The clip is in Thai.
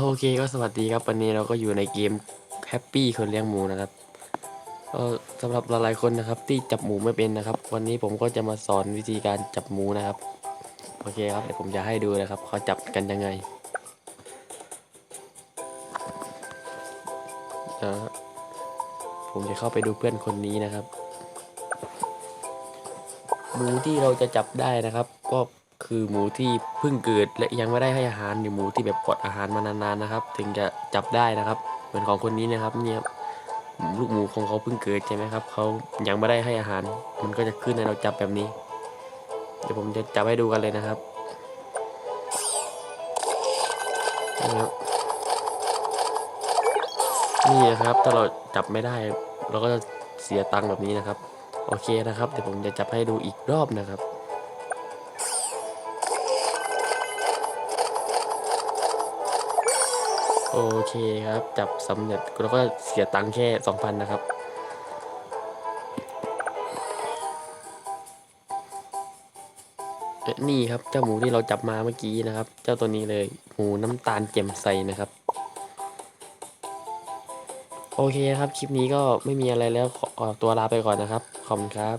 โอเคก็สวัสดีครับวันนี้เราก็อยู่ในเกมแฮปปี้คนเลี้ยงหมูนะครับก็สำหรับหลายๆคนนะครับ ที่จับหมูไม่เป็นนะครับ วันนี้ผมก็จะมาสอนวิธีการจับหมูนะครับ โอเคครับเดี๋ยวผมจะให้ดูนะครับเขาจับกันยังไงนะผมจะเข้าไปดูเพื่อนคนนี้นะครับหมูที่เราจะจับได้นะครับ ก็ คือหมูที่เพิ่งเกิดและยังไม่ได้ให้อาหารหรือหมูที่แบบกดอาหารมานานๆนะครับ ถึงจะจับได้นะครับ เหมือนของคนนี้นะครับเนี่ยลูกหมูของเขาเพิ่งเกิดใช่ไหมครับเขายังไม่ได้ให้อาหาร มันก็จะขึ้นให้เราจับแบบนี้ เดี๋ยวผมจะจับให้ดูกันเลยนะครับนะครับนี่นะครับถ้าเราจับไม่ได้ เราก็จะเสียตังค์แบบนี้นะครับ โอเคนะครับ เดี๋ยวผมจะจับให้ดูอีกรอบนะครับ โอเคครับ จับสำเร็จเราก็เสียตังค์แค่สองพันนะครับเอ๊ะนี่ครับเจ้าหมูที่เราจับมาเมื่อกี้นะครับ เจ้าตัวนี้เลยหมูน้ำตาลแจ่มใสนะครับ โอเคครับ คลิปนี้ก็ไม่มีอะไรแล้วขออตัวลาไปก่อนนะครับ ขอบคุณครับ